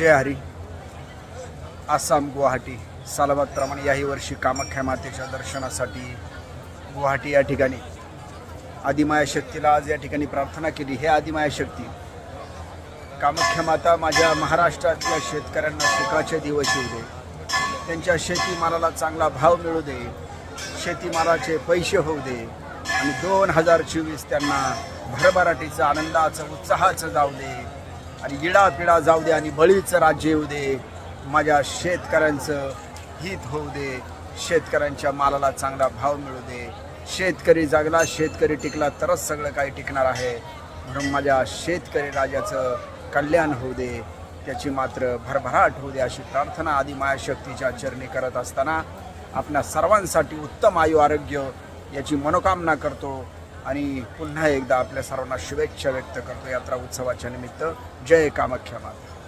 जय हरी. आसाम गुवाहाटी सालाबादप्रमाणे याही वर्षी कामाख्या मातेच्या दर्शनासाठी गुवाहाटी या ठिकाणी आदिमाया शक्तीला आज या ठिकाणी प्रार्थना केली. हे आदिमाया शक्ती कामाख्या माता माझ्या महाराष्ट्रातल्या शेतकऱ्यांना सुखाचे दिवस येऊ दे. त्यांच्या शेतीमालाला चांगला भाव मिळू दे. शेतीमालाचे पैसे होऊ दे. आणि दोन हजार चोवीस त्यांना भरभराटीचं आनंदाचं उत्साहाचं जाऊ दे. आणि इडापिडा जाऊ दे आणि बळीचं राज्य येऊ दे. माझ्या शेतकऱ्यांचं हित होऊ दे. शेतकऱ्यांच्या मालाला चांगला भाव मिळू दे. शेतकरी जागला शेतकरी टिकला तरच सगळं काही टिकणार आहे. म्हणून माझ्या शेतकरी राजाचं कल्याण होऊ दे. त्याची मात्र भरभराट होऊ दे अशी प्रार्थना आदी मायाशक्तीच्या चरणी करत असताना आपल्या सर्वांसाठी उत्तम आयु आरोग्य याची मनोकामना करतो. आणि पुन्हा एकदा आपल्या सर्वांना शुभेच्छा व्यक्त करतो यात्रा उत्सवाच्या निमित्त. जय कामाख्या माता.